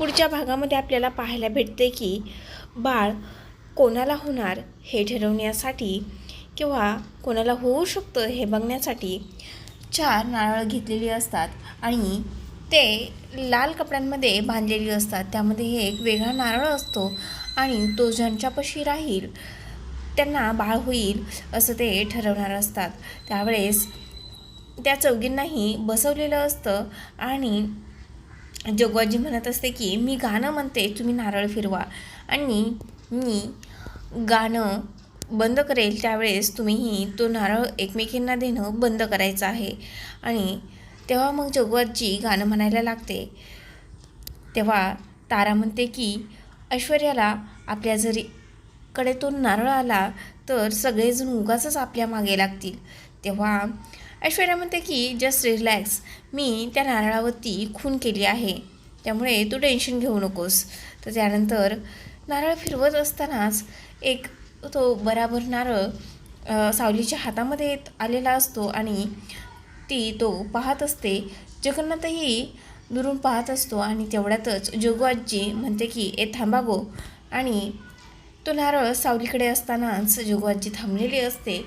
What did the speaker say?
पुढच्या भागामध्ये आपल्याला पाहायला भेटते की बाळ कोणाला होणार हे ठरवण्यासाठी किंवा कोणाला होऊ शकतं हे बघण्यासाठी चार नारळ घेतलेली असतात आणि ते लाल कपड्यांमध्ये बांधलेली असतात. त्यामध्ये एक वेगळा नारळ असतो आणि तो ज्यांच्यापाशी राहील त्यांना बाळ होईल असं ते ठरवणार असतात. त्यावेळेस त्या चौघींनाही बसवलेलं असतं आणि जगवाजी म्हणत असते की मी गाणं म्हणते तुम्ही नारळ फिरवा. आणि मी गाणं बंद करेल त्यावेळेस तुम्हीही तो नारळ एकमेकींना देणं बंद करायचं आहे. आणि तेव्हा मग जगवाजी गाणं म्हणायला लागते. तेव्हा तारा म्हणते की ऐश्वर्याला आपल्या जरी कडे तो नारळ आला तर सगळेजण उगाच आपल्या मागे लागतील. तेव्हा ऐश्वर्या म्हणते की जस्ट रिलॅक्स मी त्या नारळावरती खून केली आहे. त्यामुळे तू टेन्शन घेऊ नकोस. तर त्यानंतर नारळ फिरवत असतानाच एक तो बराबर नारळ सावलीच्या हातामध्ये येत आलेला असतो आणि ती तो पाहत असते. जगन्नाथही दुरून पाहत असतो आणि तेवढ्यातच जोगू म्हणते की ए थांबा गो. आणि तो नारळ सावलीकडे असतानाच जोगू थांबलेली असते.